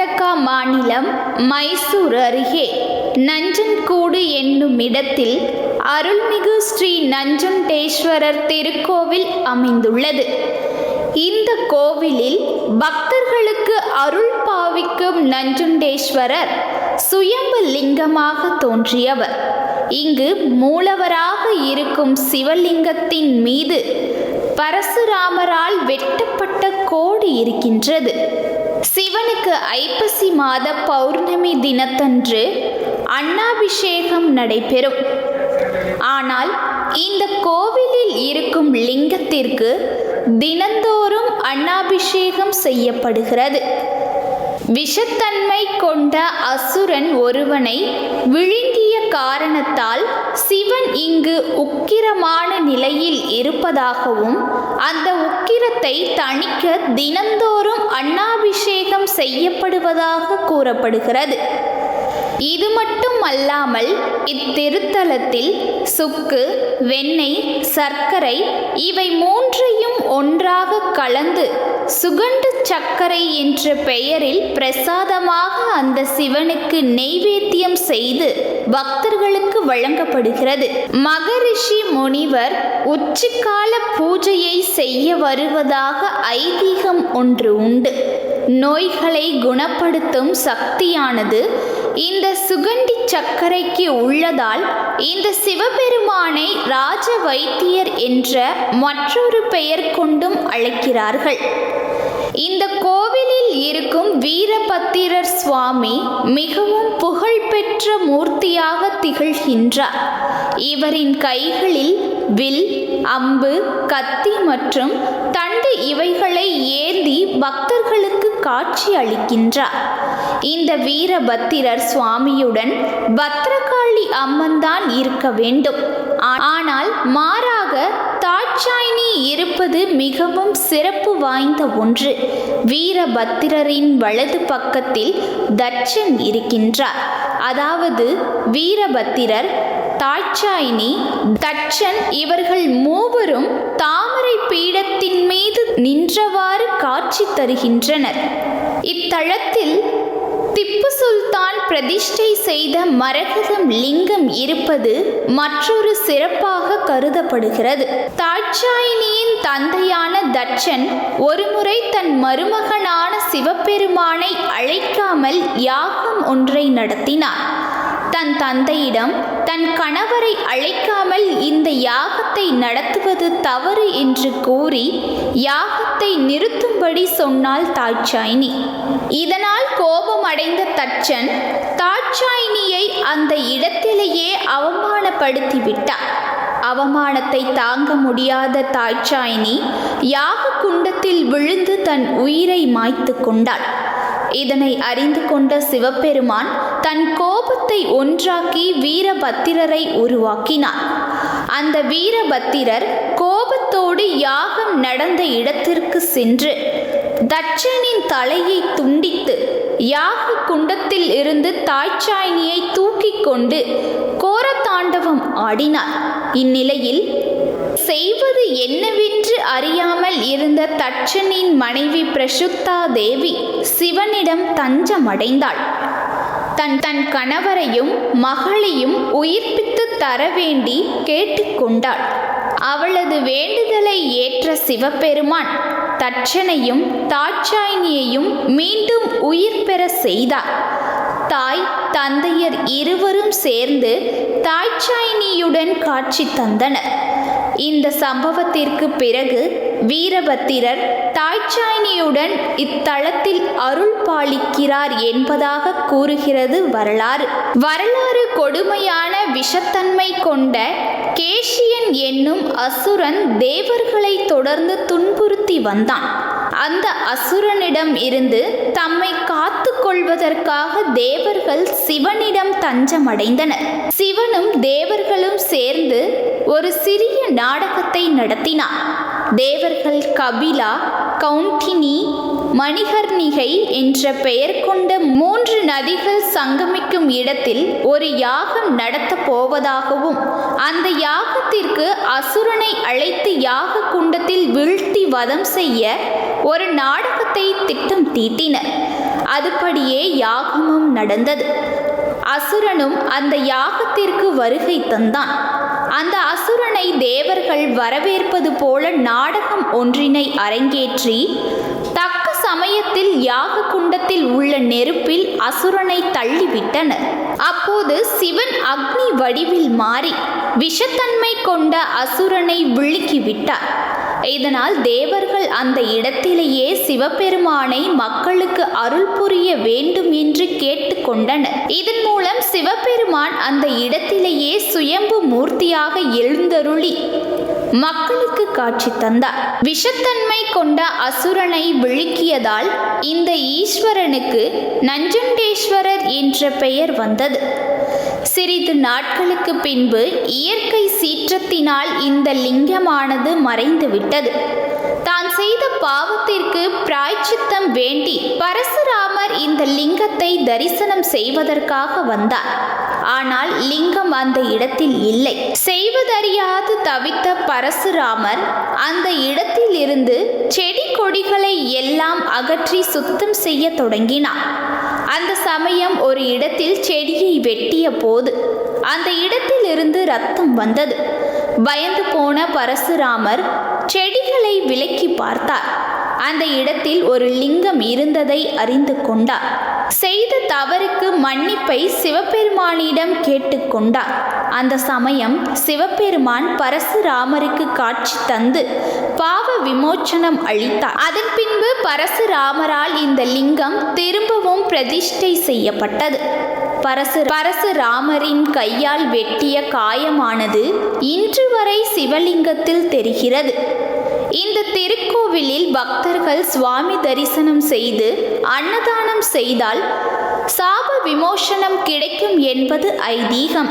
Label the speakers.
Speaker 1: மாநிலம் மைசூர் அருகே நஞ்சன்கூடு என்னும் இடத்தில் அருள்மிகு ஸ்ரீ நஞ்சுண்டேஸ்வரர் திருக்கோவில் அமைந்துள்ளது. இந்த கோவிலில் பக்தர்களுக்கு அருள் பாவிக்கும் நஞ்சுண்டேஸ்வரர் சுயம்பு லிங்கமாக தோன்றியவர். இங்கு மூலவராக இருக்கும் சிவலிங்கத்தின் மீது பரசுராமரால் வெட்டப்பட்ட கோடு இருக்கின்றது. சிவனுக்கு ஐப்பசி மாத பௌர்ணமி தினத்தன்று அன்னாபிஷேகம் நடைபெறும். ஆனால் இந்த கோவிலில் இருக்கும் லிங்கத்திற்கு தினந்தோறும் அன்னாபிஷேகம் செய்யப்படுகிறது. விஷத்தன்மை கொண்ட அசுரன் ஒருவனை விழுங்கி காரணத்தால் சிவன் இங்கு உக்கிரமான நிலையில் இருப்பதாகவும் அந்த உக்கிரத்தை தணிக்க தினந்தோறும் அண்ணாபிஷேகம் செய்யப்படுவதாக கூறப்படுகிறது. இது மட்டும் அல்லாமல் இத்திருத்தலத்தில் சுக்கு வெண்ணெய் சர்க்கரை இவை மூன்றையும் ஒன்றாக கலந்து சுகண்டு சர்க்கரை என்ற பெயரில் பிரசாதமாக அந்த சிவனுக்கு நெய்வேத்தியம் செய்து பக்தர்களுக்கு வழங்கப்படுகிறது. மகரிஷி முனிவர் உச்சிக்கால பூஜையை செய்ய வருவதாக ஐதீகம் ஒன்று உண்டு. நோய்களை குணப்படுத்தும் சக்தியானது இந்த சுகண்டி சர்க்கரைக்கு உள்ளதால் இந்த சிவபெருமானை ராஜ வைத்தியர் என்ற மற்றொரு பெயர் கொண்டும் அழைக்கிறார்கள். இந்த கோவிலில் இருக்கும் வீரபத்திரர் சுவாமி மிகவும் புகழ்பெற்ற மூர்த்தியாக திகழ்கின்றார். இவரின் கைகளில் வில் அம்பு கத்தி மற்றும் தண்டு இவைகளை ஏந்தி பக்தர்களுக்கு காட்சி அளிக்கின்றார். இந்த வீரபத்திரர் சுவாமியுடன் பத்ரகாளி அம்மன் தான் இருக்க வேண்டும். ஆனால் மாறாக தாட்சாயினி இருப்பது மிகவும் சிறப்பு வாய்ந்த ஒன்று. வீரபத்திரரின் வலது பக்கத்தில் தட்சன் இருக்கின்றார். அதாவது வீரபத்திரர் தாட்சாயினி தட்சன் இவர்கள் மூவரும் தாமரை பீடத்தின் மீது நின்றவாறு காட்சி தருகின்றனர். இத்தலத்தில் திப்பு சுல்தான் பிரதிஷ்டை செய்த மரகதம் லிங்கம் இருப்பது மற்றொரு சிறப்பாக கருதப்படுகிறது. தாட்சாயினியின் தந்தையான தட்சன் ஒருமுறை தன் மருமகனான சிவபெருமானை அழைக்காமல் யாகம் ஒன்றை நடத்தினார். தன் தந்தையிடம் தன் கணவரை அழைக்காமல் இந்த யாகத்தை நடத்துவது தவறு என்று கூறி யாகத்தை நிறுத்தும்படி சொன்னாள் தாட்சாயினி. இதனால் கோபமடைந்த தச்சன் தாட்சாயினியை அந்த இடத்திலேயே அவமானப்படுத்திவிட்டார். அவமானத்தை தாங்க முடியாத தாய்ச்சாயினி யாக குண்டத்தில் விழுந்து தன் உயிரை மாய்த்து கொண்டாள். இதனை அறிந்து கொண்ட சிவபெருமான் தன் கோபத்தை ஒன்றாக்கி வீரபத்திரரை உருவாக்கினார். அந்த வீரபத்திரர் கோபத்தோடு யாகம் நடந்த இடத்திற்கு சென்று தட்சனின் தலையை துண்டித்து யாக குண்டத்தில் இருந்து தாய்ச்சாயினியை தூக்கி கொண்டு கோரத்தாண்டவம் ஆடினார். இந்நிலையில் செய்வது என்னவென்று அறியாமல் இருந்த தட்சனின் மனைவி பிரசுத்தா தேவி சிவனிடம் தஞ்சமடைந்தாள். தன் தன் கணவரையும் மகளையும் உயிர்ப்பித்து தர வேண்டி கேட்டுக்கொண்டாள் அவளது வேண்டுதலை ஏற்ற சிவபெருமான் தட்சனையும் தாட்சாயினியையும் மீண்டும் உயிர் பெற செய்தார். தாய் தந்தையர் இருவரும் சேர்ந்து தாய்ச்சாயினியுடன் காட்சி தந்தனர். இந்த சம்பவத்திற்கு பிறகு வீரபத்திரர் தாய்ச்சாயினியுடன் இத்தலத்தில் அருள் பாலிக்கிறார் என்பதாக கூறுகிறது வரலாறு. வரலாறு கொடுமையான விஷத்தன்மை கொண்ட கேஷியன் என்னும் அசுரன் தேவர்களை தொடர்ந்து துன்புறுத்தி வந்தான். அந்த அசுரனிடம் இருந்து தம்மை காத்து கொள்வதற்காக தேவர்கள் சிவனிடம் தஞ்சமடைந்தனர். சிவனும் தேவர்களும் சேர்ந்து ஒரு சிறிய நாடகத்தை நடத்தினார். தேவர்கள் கபிலா கவுண்டினி மணிகர்ணிகை என்ற பெயர் கொண்ட மூன்று நதிகள் சங்கமிக்கும் இடத்தில் ஒரு யாகம் நடத்தப் போவதாகவும் அந்த யாகத்திற்கு அசுரனை அழைத்து யாக குண்டத்தில் வீழ்த்தி வதம் செய்ய ஒரு நாடகத்தை திட்டம் தீட்டினர் அதுபடியே யாகமும் நடந்தது. அசுரனும் அந்த யாகத்திற்கு வருகை தந்தான். அந்த அசுரனை தேவர்கள் வரவேற்பது போல நாடகம் ஒன்றினை அரங்கேற்றி தக்க சமயத்தில் யாக குண்டத்தில் உள்ள நெருப்பில் அசுரனை தள்ளிவிட்டனர். அப்போது சிவன் அக்னி வடிவில் மாறி விஷத்தன்மை கொண்ட அசுரனை விழுக்கிவிட்டார். இதனால் தேவர்கள் அந்த இடத்திலேயே சிவபெருமானை மக்களுக்கு அருள் புரிய வேண்டும் என்று கேட்டுக்கொண்டனர். இதன் மூலம் சிவபெருமான் அந்த இடத்திலேயே சுயம்பு மூர்த்தியாக எழுந்தருளி மக்களுக்கு காட்சி தந்தார். விஷத்தன்மை கொண்ட அசுரனை விழுக்கியதால் இந்த ஈஸ்வரனுக்கு நஞ்சுண்டேஸ்வரர் என்ற பெயர் வந்தது. சிறிது நாட்களுக்கு பின்பு இயற்கை சீற்றத்தினால் இந்த லிங்கமானது மறைந்துவிட்டது. தான் செய்த பாவத்திற்கு பிராய்ச்சித்தம் வேண்டி பரசுராமர் இந்த லிங்கத்தை தரிசனம் செய்வதற்காக வந்தார். ஆனால் லிங்கம் அந்த இடத்தில் இல்லை. செய்வதறியாது தவித்த பரசுராமர் அந்த இடத்தில் இருந்து செடி கொடிகளை எல்லாம் அகற்றி சுத்தம் செய்ய தொடங்கினார். அந்த சமயம் ஒரு இடத்தில் செடியை வெட்டிய போது அந்த இடத்திலிருந்து ரத்தம் வந்தது. பயந்து போன பரசுராமர் செடிகளை விலக்கி பார்த்தார். அந்த இடத்தில் ஒரு லிங்கம் இருந்ததை அறிந்து கொண்டார். செய்த தவறுக்கு மன்னிப்பை சிவபெருமானிடம் கேட்டுக்கொண்டார். அந்த சமயம் சிவபெருமான் பரசுராமருக்கு காட்சி தந்து பாவ விமோச்சனம் அளித்தார். அதன் பின்பு பரசுராமரால் இந்த லிங்கம் திரும்பவும் பிரதிஷ்டை செய்யப்பட்டது. பரசு பரசுராமரின் கையால் வெட்டிய காயமானது இன்று வரை சிவலிங்கத்தில் தெரிகிறது. இந்த திருக்கோவிலில் பக்தர்கள் சுவாமி தரிசனம் செய்து அன்னதானம் செய்தால் சாப விமோசனம் கிடைக்கும் என்பது ஐதீகம்.